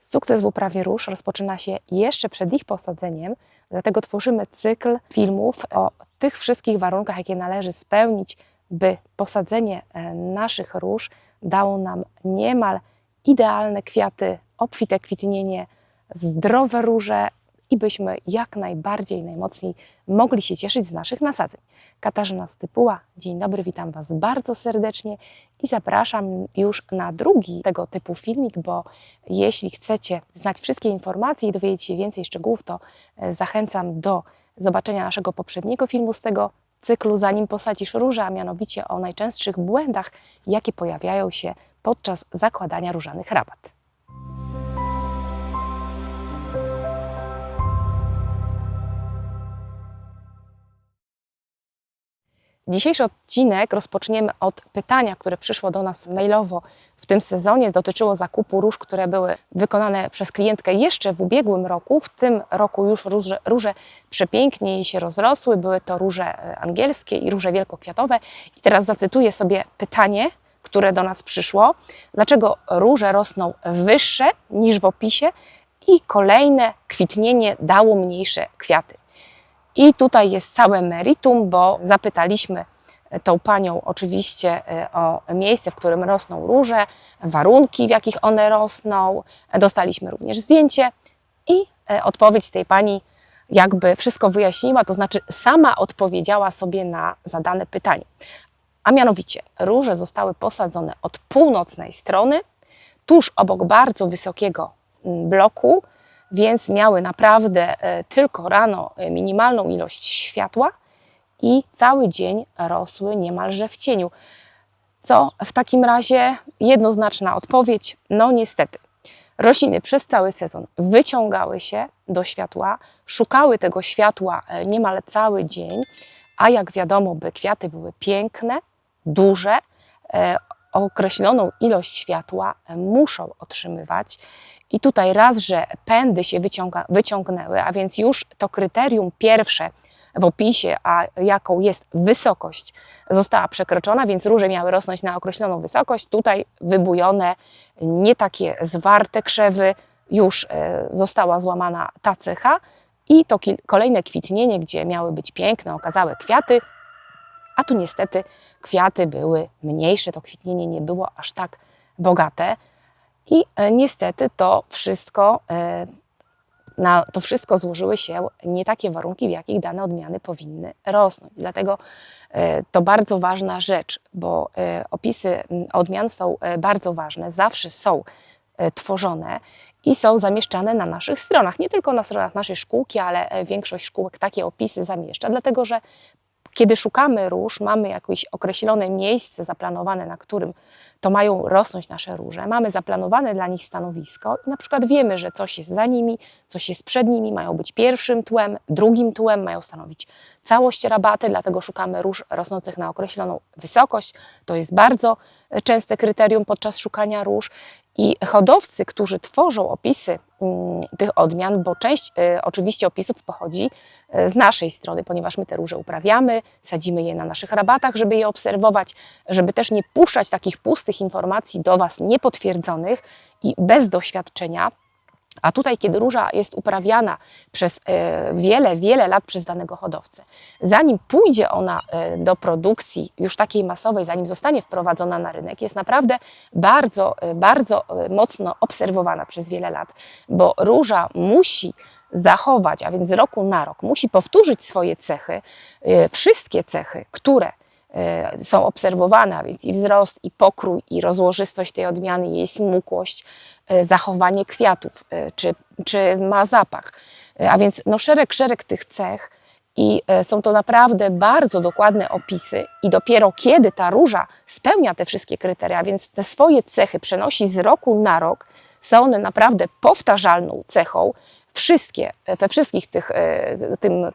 Sukces w uprawie róż rozpoczyna się jeszcze przed ich posadzeniem, dlatego tworzymy cykl filmów o tych wszystkich warunkach, jakie należy spełnić, by posadzenie e, naszych róż dało nam niemal idealne kwiaty, obfite kwitnienie, zdrowe róże i byśmy jak najbardziej, najmocniej mogli się cieszyć z naszych nasadzeń. Katarzyna Stypuła, dzień dobry, witam Was bardzo serdecznie i zapraszam już na drugi tego typu filmik, bo jeśli chcecie znać wszystkie informacje i dowiedzieć się więcej szczegółów, to e, zachęcam do zobaczenia naszego poprzedniego filmu z tego cyklu Zanim posadzisz różę, a mianowicie o najczęstszych błędach, jakie pojawiają się podczas zakładania różanych rabat. Dzisiejszy odcinek rozpoczniemy od pytania, które przyszło do nas mailowo w tym sezonie. Dotyczyło zakupu róż, które były wykonane przez klientkę jeszcze w ubiegłym roku. W tym roku już róże, róże przepięknie się rozrosły. Były to róże e, angielskie i róże wielkokwiatowe. I teraz zacytuję sobie pytanie, które do nas przyszło. Dlaczego róże rosną wyższe niż w opisie i kolejne kwitnienie dało mniejsze kwiaty? I tutaj jest całe meritum, bo zapytaliśmy tą panią oczywiście e, o miejsce, w którym rosną róże, warunki, w jakich one rosną. Dostaliśmy również zdjęcie i e, odpowiedź tej pani jakby wszystko wyjaśniła, to znaczy sama odpowiedziała sobie na zadane pytanie. A mianowicie róże zostały posadzone od północnej strony, tuż obok bardzo wysokiego bloku, więc miały naprawdę e, tylko rano e, minimalną ilość światła i cały dzień rosły niemalże w cieniu. Co w takim razie jednoznaczna odpowiedź? No niestety. Rośliny przez cały sezon wyciągały się do światła, szukały tego światła e, niemal cały dzień, a jak wiadomo, by kwiaty były piękne, duże, określoną ilość światła muszą otrzymywać i tutaj raz, że pędy się wyciąga, wyciągnęły, a więc już to kryterium pierwsze w opisie, a jaką jest wysokość, została przekroczona, więc róże miały rosnąć na określoną wysokość. Tutaj wybujone, nie takie zwarte krzewy, już e, została złamana ta cecha. I to kolejne kwitnienie, gdzie miały być piękne, okazałe kwiaty, a tu niestety kwiaty były mniejsze, to kwitnienie nie było aż tak bogate. I e, niestety to wszystko, e, na to wszystko złożyły się nie takie warunki, w jakich dane odmiany powinny rosnąć. Dlatego e, to bardzo ważna rzecz, bo opisy odmian są bardzo ważne, zawsze są tworzone i są zamieszczane na naszych stronach. Nie tylko na stronach naszej szkółki, ale większość szkółek takie opisy zamieszcza, dlatego że kiedy szukamy róż, mamy jakieś określone miejsce zaplanowane, na którym to mają rosnąć nasze róże, mamy zaplanowane dla nich stanowisko i na przykład wiemy, że coś jest za nimi, coś jest przed nimi, mają być pierwszym tłem, drugim tłem, mają stanowić całość rabaty, dlatego szukamy róż rosnących na określoną wysokość. To jest bardzo częste kryterium podczas szukania róż i hodowcy, którzy tworzą opisy mm, tych odmian, bo część y, oczywiście opisów pochodzi y, z naszej strony, ponieważ my te róże uprawiamy, sadzimy je na naszych rabatach, żeby je obserwować, żeby też nie puszczać takich pustych informacji do Was niepotwierdzonych i bez doświadczenia, a tutaj, kiedy róża jest uprawiana przez e, wiele, wiele lat przez danego hodowcę, zanim pójdzie ona e, do produkcji już takiej masowej, zanim zostanie wprowadzona na rynek, jest naprawdę bardzo, e, bardzo mocno obserwowana przez wiele lat, bo róża musi zachować, a więc z roku na rok musi powtórzyć swoje cechy, wszystkie cechy, które są obserwowane, więc i wzrost, i pokrój, i rozłożystość tej odmiany, jej smukłość, e, zachowanie kwiatów, e, czy, czy ma zapach. A więc no szereg, szereg tych cech i są to naprawdę bardzo dokładne opisy i dopiero kiedy ta róża spełnia te wszystkie kryteria, więc te swoje cechy przenosi z roku na rok, są one naprawdę powtarzalną cechą, wszystkie, we, wszystkich tych, e, tym,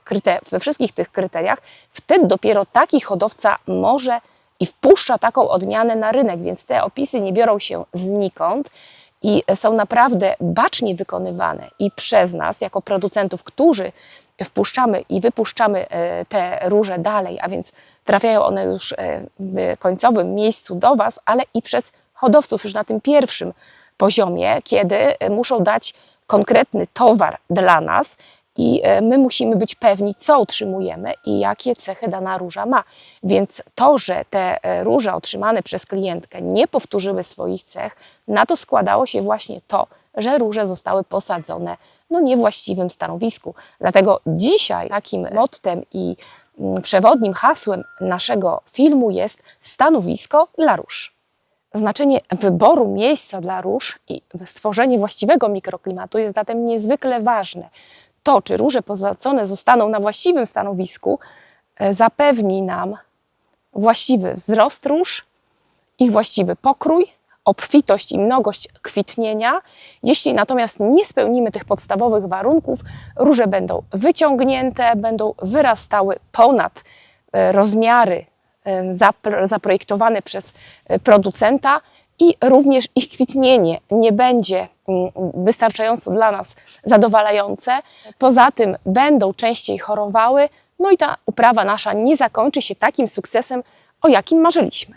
we wszystkich tych kryteriach, wtedy dopiero taki hodowca może i wpuszcza taką odmianę na rynek, więc te opisy nie biorą się znikąd i są naprawdę bacznie wykonywane i przez nas, jako producentów, którzy wpuszczamy i wypuszczamy e, te róże dalej, a więc trafiają one już e, w końcowym miejscu do Was, ale i przez hodowców już na tym pierwszym poziomie, kiedy muszą dać konkretny towar dla nas i e, my musimy być pewni, co otrzymujemy i jakie cechy dana róża ma. Więc to, że te e, róże otrzymane przez klientkę nie powtórzyły swoich cech, na to składało się właśnie to, że róże zostały posadzone no, niewłaściwym stanowisku. Dlatego dzisiaj takim mottem i mm, przewodnim hasłem naszego filmu jest stanowisko dla róż. Znaczenie wyboru miejsca dla róż i stworzenie właściwego mikroklimatu jest zatem niezwykle ważne. To, czy róże posadzone zostaną na właściwym stanowisku, e, zapewni nam właściwy wzrost róż, ich właściwy pokrój, obfitość i mnogość kwitnienia. Jeśli natomiast nie spełnimy tych podstawowych warunków, róże będą wyciągnięte, będą wyrastały ponad e, rozmiary zaprojektowane przez e, producenta i również ich kwitnienie nie będzie mm, wystarczająco dla nas zadowalające. Poza tym będą częściej chorowały, no i ta uprawa nasza nie zakończy się takim sukcesem, o jakim marzyliśmy.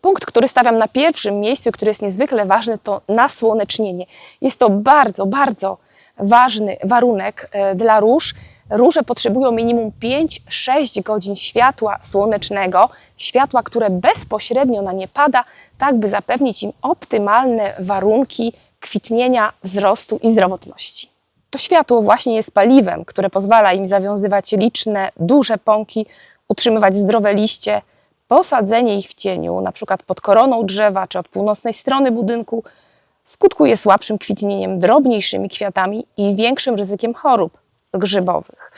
Punkt, który stawiam na pierwszym miejscu, który jest niezwykle ważny, to nasłonecznienie. Jest to bardzo, bardzo ważny warunek e, dla róż. Róże potrzebują minimum 5-6 godzin światła słonecznego, światła, które bezpośrednio na nie pada, tak by zapewnić im optymalne warunki kwitnienia, wzrostu i zdrowotności. To światło właśnie jest paliwem, które pozwala im zawiązywać liczne, duże pąki, utrzymywać zdrowe liście. Posadzenie ich w cieniu, przykład pod koroną drzewa czy od północnej strony budynku, skutkuje słabszym kwitnieniem, drobniejszymi kwiatami i większym ryzykiem chorób grzybowych.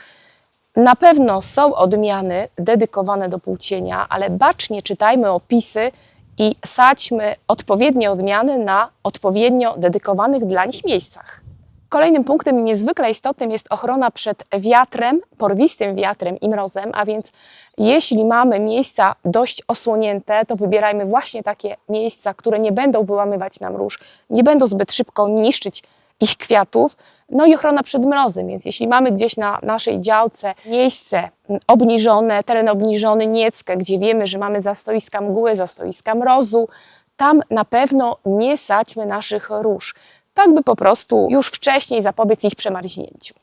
Na pewno są odmiany dedykowane do płócienia, ale bacznie czytajmy opisy i sadźmy odpowiednie odmiany na odpowiednio dedykowanych dla nich miejscach. Kolejnym punktem niezwykle istotnym jest ochrona przed wiatrem, porwistym wiatrem i mrozem, a więc jeśli mamy miejsca dość osłonięte, to wybierajmy właśnie takie miejsca, które nie będą wyłamywać nam róż, nie będą zbyt szybko niszczyć ich kwiatów, no i ochrona przed mrozem, więc jeśli mamy gdzieś na naszej działce miejsce obniżone, teren obniżony, nieckę, gdzie wiemy, że mamy zastoiska mgły, zastoiska mrozu, tam na pewno nie sadźmy naszych róż, tak by po prostu już wcześniej zapobiec ich przemarznięciu.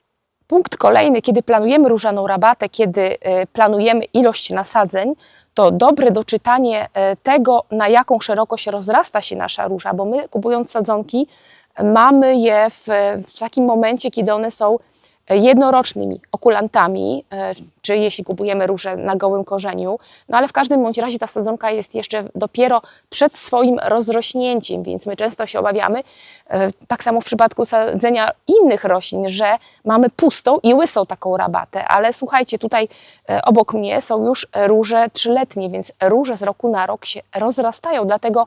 Punkt kolejny, kiedy planujemy różaną rabatę, kiedy e, planujemy ilość nasadzeń, to dobre doczytanie e, tego, na jaką szerokość rozrasta się nasza róża, bo my kupując sadzonki, mamy je w, w takim momencie, kiedy one są jednorocznymi okulantami, e, czy jeśli kupujemy róże na gołym korzeniu, no ale w każdym bądź razie ta sadzonka jest jeszcze dopiero przed swoim rozrośnięciem, więc my często się obawiamy, e, tak samo w przypadku sadzenia innych roślin, że mamy pustą i łysą taką rabatę, ale słuchajcie, tutaj e, obok mnie są już róże trzyletnie, więc róże z roku na rok się rozrastają, dlatego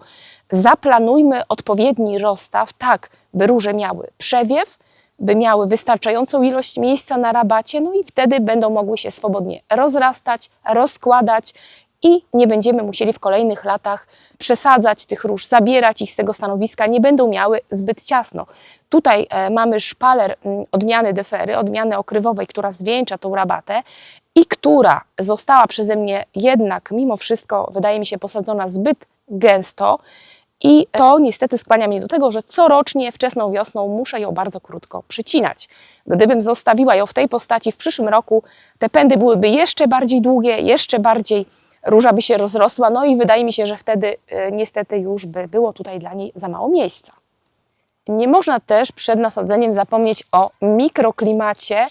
zaplanujmy odpowiedni rozstaw tak, by róże miały przewiew, by miały wystarczającą ilość miejsca na rabacie, no i wtedy będą mogły się swobodnie rozrastać, rozkładać i nie będziemy musieli w kolejnych latach przesadzać tych róż, zabierać ich z tego stanowiska, nie będą miały zbyt ciasno. Tutaj e, mamy szpaler m, odmiany defery, odmiany okrywowej, która zwieńcza tą rabatę i która została przeze mnie jednak mimo wszystko, wydaje mi się, posadzona zbyt gęsto. I to niestety skłania mnie do tego, że corocznie wczesną wiosną muszę ją bardzo krótko przycinać. Gdybym zostawiła ją w tej postaci w przyszłym roku, te pędy byłyby jeszcze bardziej długie, jeszcze bardziej róża by się rozrosła, no i wydaje mi się, że wtedy y, niestety już by było tutaj dla niej za mało miejsca. Nie można też przed nasadzeniem zapomnieć o mikroklimacie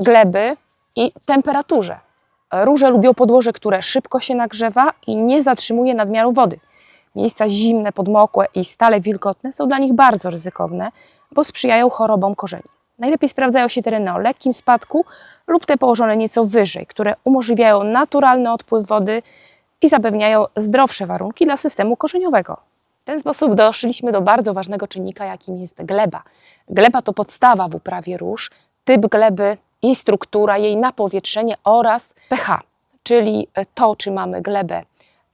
gleby i temperaturze. Róże lubią podłoże, które szybko się nagrzewa i nie zatrzymuje nadmiaru wody. Miejsca zimne, podmokłe i stale wilgotne są dla nich bardzo ryzykowne, bo sprzyjają chorobom korzeni. Najlepiej sprawdzają się tereny o lekkim spadku lub te położone nieco wyżej, które umożliwiają naturalny odpływ wody i zapewniają zdrowsze warunki dla systemu korzeniowego. W ten sposób doszliśmy do bardzo ważnego czynnika, jakim jest gleba. Gleba to podstawa w uprawie róż, typ gleby, jej struktura, jej napowietrzenie oraz pH, czyli to, czy mamy glebę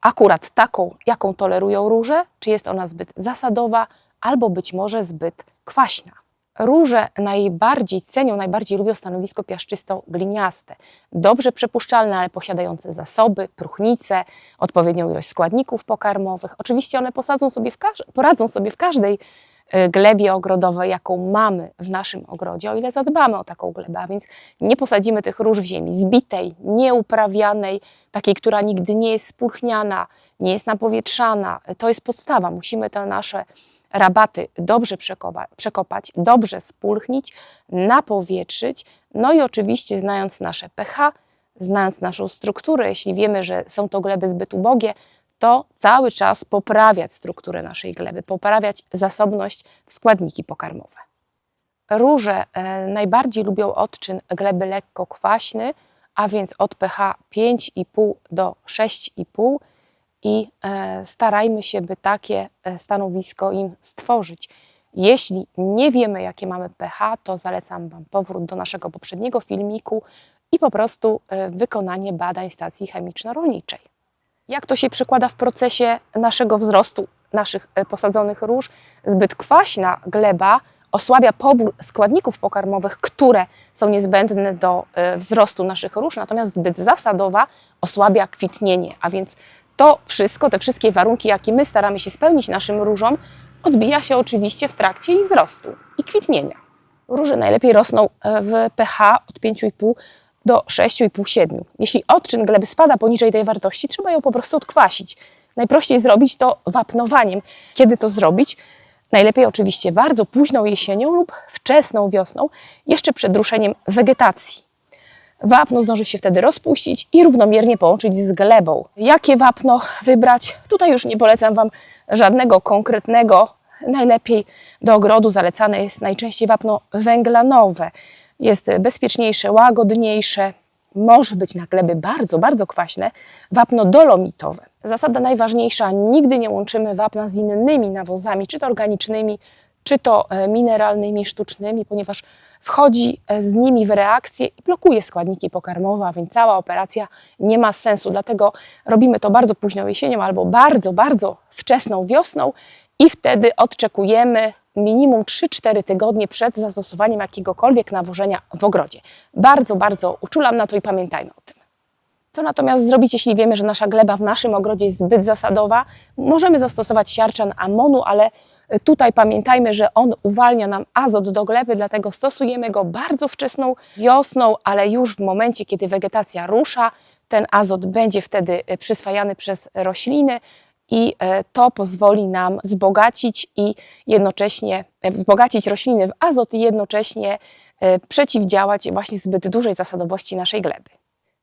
akurat taką, jaką tolerują róże, czy jest ona zbyt zasadowa, albo być może zbyt kwaśna. Róże najbardziej cenią, najbardziej lubią stanowisko piaszczysto-gliniaste, dobrze przepuszczalne, ale posiadające zasoby, próchnice, odpowiednią ilość składników pokarmowych. Oczywiście one posadzą sobie w poradzą sobie w każdej glebie ogrodowej, jaką mamy w naszym ogrodzie, o ile zadbamy o taką glebę, a więc nie posadzimy tych róż w ziemi zbitej, nieuprawianej, takiej, która nigdy nie jest spulchniana, nie jest napowietrzana. To jest podstawa. Musimy te nasze rabaty dobrze przekopa- przekopać, dobrze spulchnić, napowietrzyć, no i oczywiście znając nasze pH, znając naszą strukturę, jeśli wiemy, że są to gleby zbyt ubogie, to cały czas poprawiać strukturę naszej gleby, poprawiać zasobność w składniki pokarmowe. Róże e, najbardziej lubią odczyn gleby lekko kwaśny, a więc od pH 5,5 do 6,5 i e, starajmy się, by takie e, stanowisko im stworzyć. Jeśli nie wiemy, jakie mamy pH, to zalecam Wam powrót do naszego poprzedniego filmiku i po prostu wykonanie badań stacji chemiczno-rolniczej. Jak to się przekłada w procesie naszego wzrostu naszych e, posadzonych róż? Zbyt kwaśna gleba osłabia pobór składników pokarmowych, które są niezbędne do e, wzrostu naszych róż, natomiast zbyt zasadowa osłabia kwitnienie, a więc to wszystko, te wszystkie warunki, jakie my staramy się spełnić naszym różom, odbija się oczywiście w trakcie ich wzrostu i kwitnienia. Róże najlepiej rosną e, w pH od 5,5 do 6,5-7. Jeśli odczyn gleby spada poniżej tej wartości, trzeba ją po prostu odkwasić. Najprościej zrobić to wapnowaniem. Kiedy to zrobić? Najlepiej oczywiście bardzo późną jesienią lub wczesną wiosną, jeszcze przed ruszeniem wegetacji. Wapno zdąży się wtedy rozpuścić i równomiernie połączyć z glebą. Jakie wapno wybrać? Tutaj już nie polecam Wam żadnego konkretnego. Najlepiej do ogrodu zalecane jest najczęściej wapno węglanowe. Jest bezpieczniejsze, łagodniejsze, może być na gleby bardzo, bardzo kwaśne, wapno dolomitowe. Zasada najważniejsza, nigdy nie łączymy wapna z innymi nawozami, czy to organicznymi, czy to e, mineralnymi, sztucznymi, ponieważ wchodzi e, z nimi w reakcję i blokuje składniki pokarmowe, a więc cała operacja nie ma sensu. Dlatego robimy to bardzo późną jesienią albo bardzo, bardzo wczesną wiosną i wtedy odczekujemy minimum 3-4 tygodnie przed zastosowaniem jakiegokolwiek nawożenia w ogrodzie. Bardzo, bardzo uczulam na to i pamiętajmy o tym. Co natomiast zrobić, jeśli wiemy, że nasza gleba w naszym ogrodzie jest zbyt zasadowa? Możemy zastosować siarczan amonu, ale tutaj pamiętajmy, że on uwalnia nam azot do gleby, dlatego stosujemy go bardzo wczesną wiosną, ale już w momencie, kiedy wegetacja rusza, ten azot będzie wtedy e, przyswajany przez rośliny i e, to pozwoli nam wzbogacić i jednocześnie e, wzbogacić rośliny w azot i jednocześnie przeciwdziałać właśnie zbyt dużej zasadowości naszej gleby.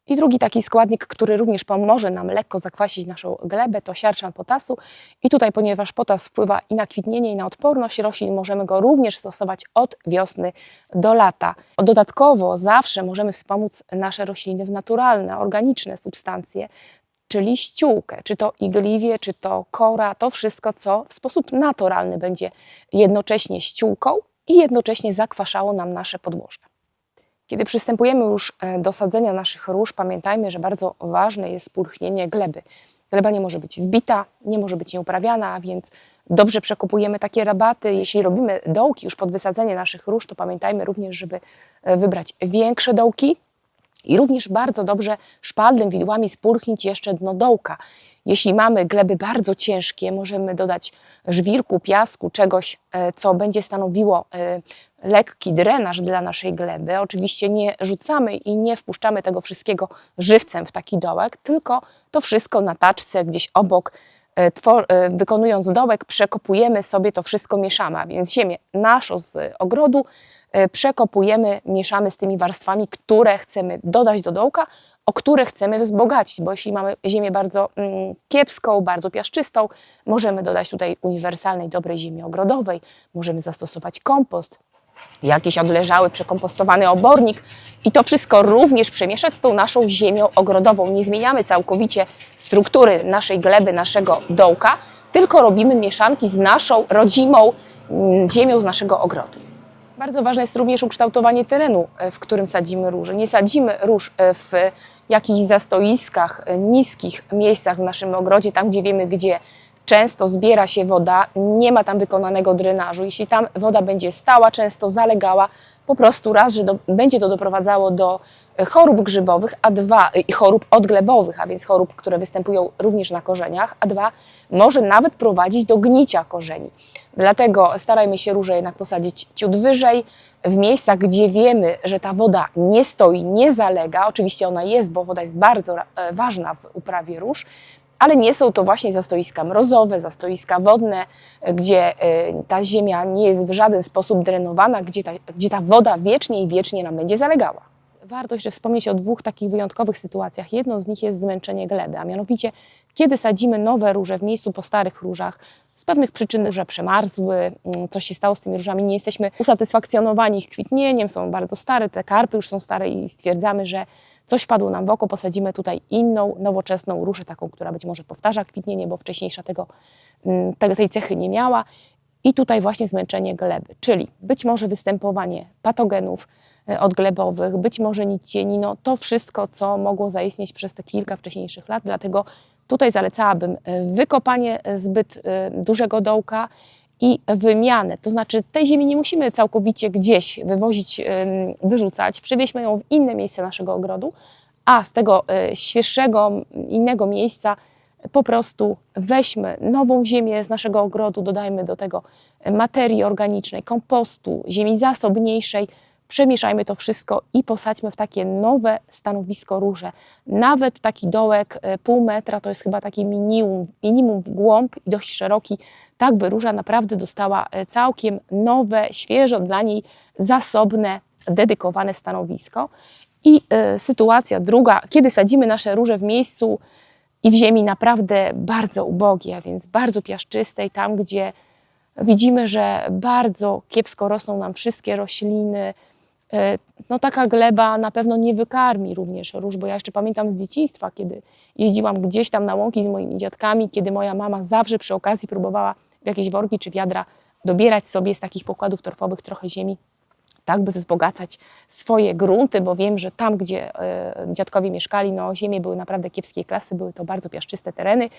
I drugi taki składnik, który również pomoże nam lekko zakwasić naszą glebę, to siarczan potasu. I tutaj, ponieważ potas wpływa i na kwitnienie, i na odporność roślin, możemy go również stosować od wiosny do lata. Dodatkowo zawsze możemy wspomóc nasze rośliny w naturalne, organiczne substancje, czyli ściółkę, czy to igliwie, czy to kora, to wszystko, co w sposób naturalny będzie jednocześnie ściółką i jednocześnie zakwaszało nam nasze podłoże. Kiedy przystępujemy już e, do sadzenia naszych róż, pamiętajmy, że bardzo ważne jest spulchnienie gleby. Gleba nie może być zbita, nie może być nieuprawiana, więc dobrze przekopujemy takie rabaty. Jeśli robimy dołki już pod wysadzenie naszych róż, to pamiętajmy również, żeby e, wybrać większe dołki i również bardzo dobrze szpaldem, widłami spulchnić jeszcze dno dołka. Jeśli mamy gleby bardzo ciężkie, możemy dodać żwirku, piasku, czegoś, e, co będzie stanowiło lekki drenaż dla naszej gleby. Oczywiście nie rzucamy i nie wpuszczamy tego wszystkiego żywcem w taki dołek, tylko to wszystko na taczce gdzieś obok, e, e, wykonując dołek, przekopujemy sobie to wszystko, mieszamy, a więc ziemię naszą z ogrodu e, przekopujemy, mieszamy z tymi warstwami, które chcemy dodać do dołka, o które chcemy wzbogacić, bo jeśli mamy ziemię bardzo mm, kiepską, bardzo piaszczystą, możemy dodać tutaj uniwersalnej, dobrej ziemi ogrodowej, możemy zastosować kompost, jakiś odleżały, przekompostowany obornik i to wszystko również przemieszać z tą naszą ziemią ogrodową. Nie zmieniamy całkowicie struktury naszej gleby, naszego dołka, tylko robimy mieszanki z naszą rodzimą mm, ziemią z naszego ogrodu. Bardzo ważne jest również ukształtowanie terenu, e, w którym sadzimy róże. Nie sadzimy róż e, w jakichś zastoiskach, e, niskich miejscach w naszym ogrodzie, tam gdzie wiemy, gdzie często zbiera się woda, nie ma tam wykonanego drenażu. Jeśli tam woda będzie stała, często zalegała, po prostu raz, że do, będzie to doprowadzało do e, chorób grzybowych, a dwa, i chorób odglebowych, a więc chorób, które występują również na korzeniach, a dwa, może nawet prowadzić do gnicia korzeni. Dlatego starajmy się róże jednak posadzić ciut wyżej, w miejscach, gdzie wiemy, że ta woda nie stoi, nie zalega. Oczywiście ona jest, bo woda jest bardzo e, ważna w uprawie róż, ale nie są to właśnie zastoiska mrozowe, zastoiska wodne, e, gdzie e, ta ziemia nie jest w żaden sposób drenowana, gdzie ta, gdzie ta woda wiecznie i wiecznie nam będzie zalegała. Warto jeszcze wspomnieć o dwóch takich wyjątkowych sytuacjach. Jedną z nich jest zmęczenie gleby, a mianowicie kiedy sadzimy nowe róże w miejscu po starych różach, z pewnych przyczyn róże przemarzły, mm, coś się stało z tymi różami, nie jesteśmy usatysfakcjonowani ich kwitnieniem, są bardzo stare, te karpy już są stare i stwierdzamy, że coś wpadło nam w oko, posadzimy tutaj inną, nowoczesną różę, taką, która być może powtarza kwitnienie, bo wcześniejsza tego, mm, te- tej cechy nie miała. I tutaj właśnie zmęczenie gleby, czyli być może występowanie patogenów e, odglebowych, być może nicieni, no to wszystko, co mogło zaistnieć przez te kilka wcześniejszych lat, dlatego tutaj zalecałabym e, wykopanie e, zbyt dużego dołka i wymianę, to znaczy tej ziemi nie musimy całkowicie gdzieś wywozić, wyrzucać, przywieźmy ją w inne miejsce naszego ogrodu, a z tego e, świeższego, innego miejsca po prostu weźmy nową ziemię z naszego ogrodu, dodajmy do tego materii organicznej, kompostu, ziemi zasobniejszej, przemieszajmy to wszystko i posadźmy w takie nowe stanowisko róże. Nawet taki dołek e, pół metra to jest chyba taki minimum, minimum głąb i dość szeroki, tak by róża naprawdę dostała e, całkiem nowe, świeżo dla niej zasobne, dedykowane stanowisko. I e, sytuacja druga, kiedy sadzimy nasze róże w miejscu i w ziemi naprawdę bardzo ubogiej, a więc bardzo piaszczystej, tam gdzie widzimy, że bardzo kiepsko rosną nam wszystkie rośliny. E, No taka gleba na pewno nie wykarmi również róż, bo ja jeszcze pamiętam z dzieciństwa, kiedy jeździłam gdzieś tam na łąki z moimi dziadkami, kiedy moja mama zawsze przy okazji próbowała w jakieś worki czy wiadra dobierać sobie z takich pokładów torfowych trochę ziemi, tak by wzbogacać swoje grunty, bo wiem, że tam, gdzie e, dziadkowie mieszkali, no ziemie były naprawdę kiepskiej klasy, były to bardzo piaszczyste tereny,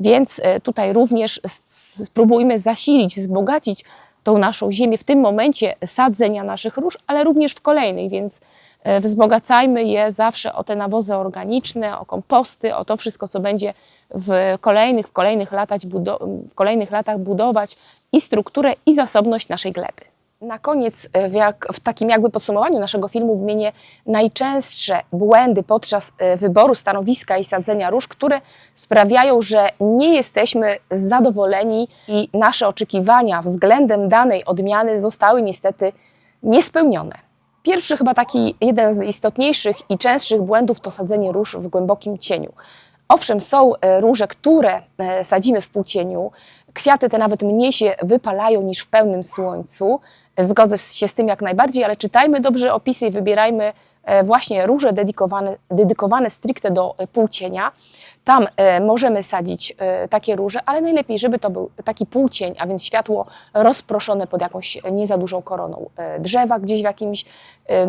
więc e, tutaj również spróbujmy zasilić, wzbogacić tą naszą ziemię w tym momencie sadzenia naszych róż, ale również w kolejnych, więc e, wzbogacajmy je zawsze o te nawozy organiczne, o komposty, o to wszystko, co będzie w kolejnych, w kolejnych, latach, w kolejnych latach budować i strukturę, i zasobność naszej gleby. Na koniec, e, w, jak, w takim jakby podsumowaniu naszego filmu, wymienię najczęstsze błędy podczas e, wyboru stanowiska i sadzenia róż, które sprawiają, że nie jesteśmy zadowoleni i nasze oczekiwania względem danej odmiany zostały niestety niespełnione. Pierwszy, chyba taki jeden z istotniejszych i częstszych błędów to sadzenie róż w głębokim cieniu. Owszem, są e, róże, które sadzimy w półcieniu. Kwiaty te nawet mniej się wypalają niż w pełnym słońcu. Zgodzę się z tym jak najbardziej, ale czytajmy dobrze opisy i wybierajmy e, właśnie róże dedykowane, dedykowane stricte do e, półcienia. Tam e, możemy sadzić takie róże, ale najlepiej, żeby to był taki półcień, a więc światło rozproszone pod jakąś nie za dużą koroną drzewa, gdzieś w jakimś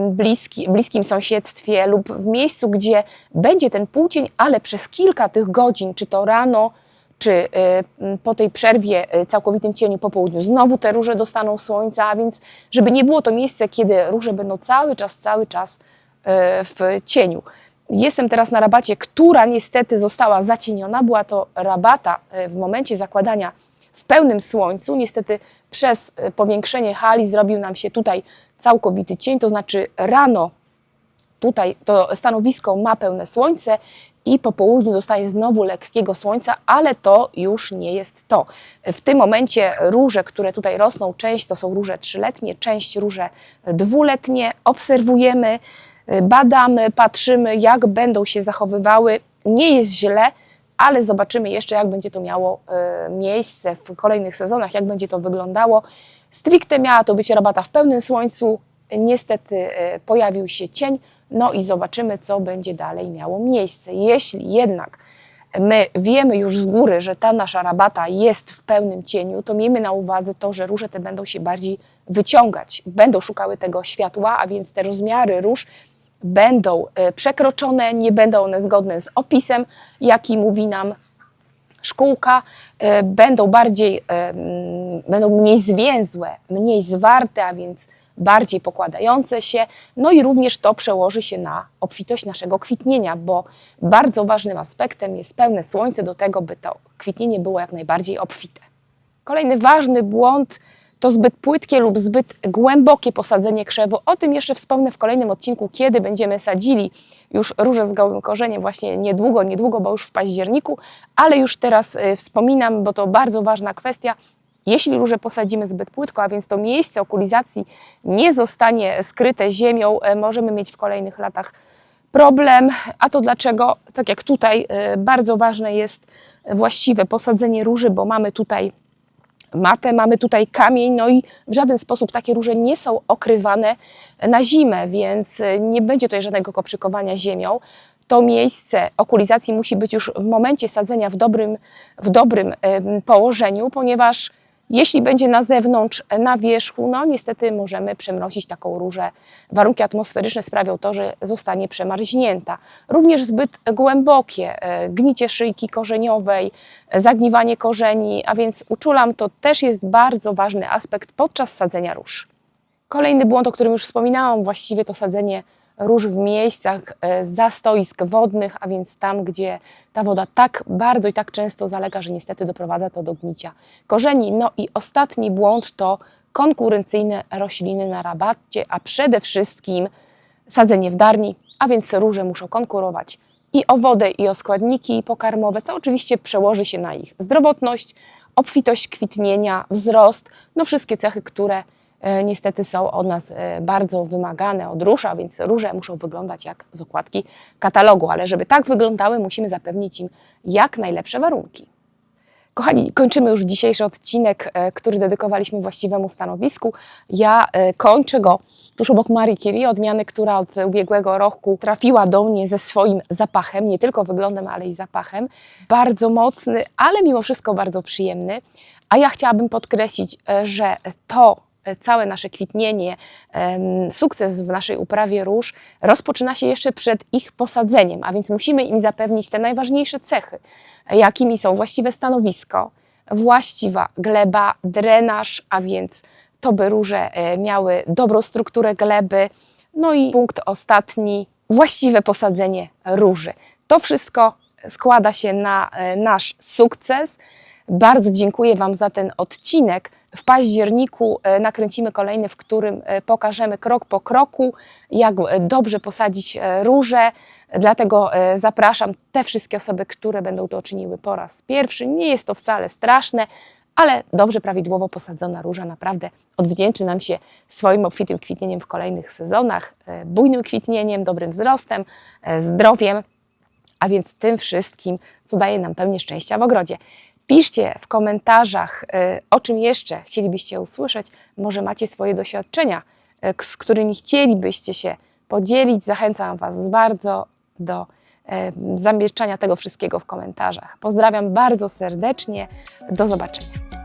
bliski, bliskim sąsiedztwie lub w miejscu, gdzie będzie ten półcień, ale przez kilka tych godzin, czy to rano, czy m, po tej przerwie, e, całkowitym cieniu po południu, znowu te róże dostaną słońca, a więc żeby nie było to miejsce, kiedy róże będą cały czas, cały czas e, w cieniu. Jestem teraz na rabacie, która niestety została zacieniona. Była to rabata w momencie zakładania w pełnym słońcu. Niestety przez powiększenie hali zrobił nam się tutaj całkowity cień, to znaczy rano tutaj to stanowisko ma pełne słońce i po południu dostaje znowu lekkiego słońca, ale to już nie jest to. W tym momencie róże, które tutaj rosną, część to są róże trzyletnie, część róże dwuletnie. Obserwujemy, badamy, patrzymy, jak będą się zachowywały. Nie jest źle, ale zobaczymy jeszcze, jak będzie to miało e, miejsce w kolejnych sezonach, jak będzie to wyglądało. Stricte miała to być rabata w pełnym słońcu, niestety e, pojawił się cień, no i zobaczymy, co będzie dalej miało miejsce. Jeśli jednak my wiemy już z góry, że ta nasza rabata jest w pełnym cieniu, to miejmy na uwadze to, że róże te będą się bardziej wyciągać, będą szukały tego światła, a więc te rozmiary róż będą e, przekroczone, nie będą one zgodne z opisem, jaki mówi nam szkółka e, będą bardziej, e, będą mniej zwięzłe, mniej zwarte, a więc bardziej pokładające się. No i również to przełoży się na obfitość naszego kwitnienia, bo bardzo ważnym aspektem jest pełne słońce do tego, by to kwitnienie było jak najbardziej obfite. Kolejny ważny błąd to zbyt płytkie lub zbyt głębokie posadzenie krzewu. O tym jeszcze wspomnę w kolejnym odcinku, kiedy będziemy sadzili już róże z gołym korzeniem, właśnie niedługo, niedługo, bo już w październiku, ale już teraz y, wspominam, bo to bardzo ważna kwestia. Jeśli róże posadzimy zbyt płytko, a więc to miejsce okulizacji nie zostanie skryte ziemią, e, możemy mieć w kolejnych latach problem. A to dlaczego? Tak jak tutaj, e, bardzo ważne jest właściwe posadzenie róży, bo mamy tutaj matę, mamy tutaj kamień, no i w żaden sposób takie róże nie są okrywane na zimę, więc e, nie będzie tutaj żadnego koprzykowania ziemią. To miejsce okulizacji musi być już w momencie sadzenia w dobrym, w dobrym położeniu, ponieważ jeśli będzie na zewnątrz, na wierzchu, no niestety możemy przemrozić taką różę. Warunki atmosferyczne sprawią to, że zostanie przemarznięta. Również zbyt głębokie e, gnicie szyjki korzeniowej, e, zagniwanie korzeni, a więc uczulam to też jest bardzo ważny aspekt podczas sadzenia róż. Kolejny błąd, o którym już wspominałam, właściwie to sadzenie róż w miejscach e, zastoisk wodnych, a więc tam, gdzie ta woda tak bardzo i tak często zalega, że niestety doprowadza to do gnicia korzeni. No i ostatni błąd to konkurencyjne rośliny na rabacie, a przede wszystkim sadzenie w darni, a więc róże muszą konkurować i o wodę, i o składniki pokarmowe, co oczywiście przełoży się na ich zdrowotność, obfitość kwitnienia, wzrost, no wszystkie cechy, które niestety są od nas e, bardzo wymagane od róż, a więc róże muszą wyglądać jak z okładki katalogu, ale żeby tak wyglądały, musimy zapewnić im jak najlepsze warunki. Kochani, kończymy już dzisiejszy odcinek, e, który dedykowaliśmy właściwemu stanowisku. Ja e, kończę go tuż obok Marii Curie, odmiany, która od ubiegłego roku trafiła do mnie ze swoim zapachem, nie tylko wyglądem, ale i zapachem. Bardzo mocny, ale mimo wszystko bardzo przyjemny. A ja chciałabym podkreślić, e, że to e, całe nasze kwitnienie, sukces w naszej uprawie róż rozpoczyna się jeszcze przed ich posadzeniem, a więc musimy im zapewnić te najważniejsze cechy, e, jakimi są właściwe stanowisko, właściwa gleba, drenaż, a więc to by róże e, miały dobrą strukturę gleby. No i punkt ostatni, właściwe posadzenie róży. To wszystko składa się na e, nasz sukces. Bardzo dziękuję Wam za ten odcinek. W październiku e, nakręcimy kolejny, w którym e, pokażemy krok po kroku, jak e, dobrze posadzić róże. Dlatego zapraszam te wszystkie osoby, które będą to czyniły po raz pierwszy. Nie jest to wcale straszne, ale dobrze, prawidłowo posadzona róża naprawdę odwdzięczy nam się swoim obfitym kwitnieniem w kolejnych sezonach, bujnym kwitnieniem, dobrym wzrostem, zdrowiem a więc tym wszystkim, co daje nam pełnię szczęścia w ogrodzie. Piszcie w komentarzach, y, o czym jeszcze chcielibyście usłyszeć. Może macie swoje doświadczenia, y, z którymi chcielibyście się podzielić. Zachęcam Was bardzo do y, zamieszczania tego wszystkiego w komentarzach. Pozdrawiam bardzo serdecznie. Do zobaczenia.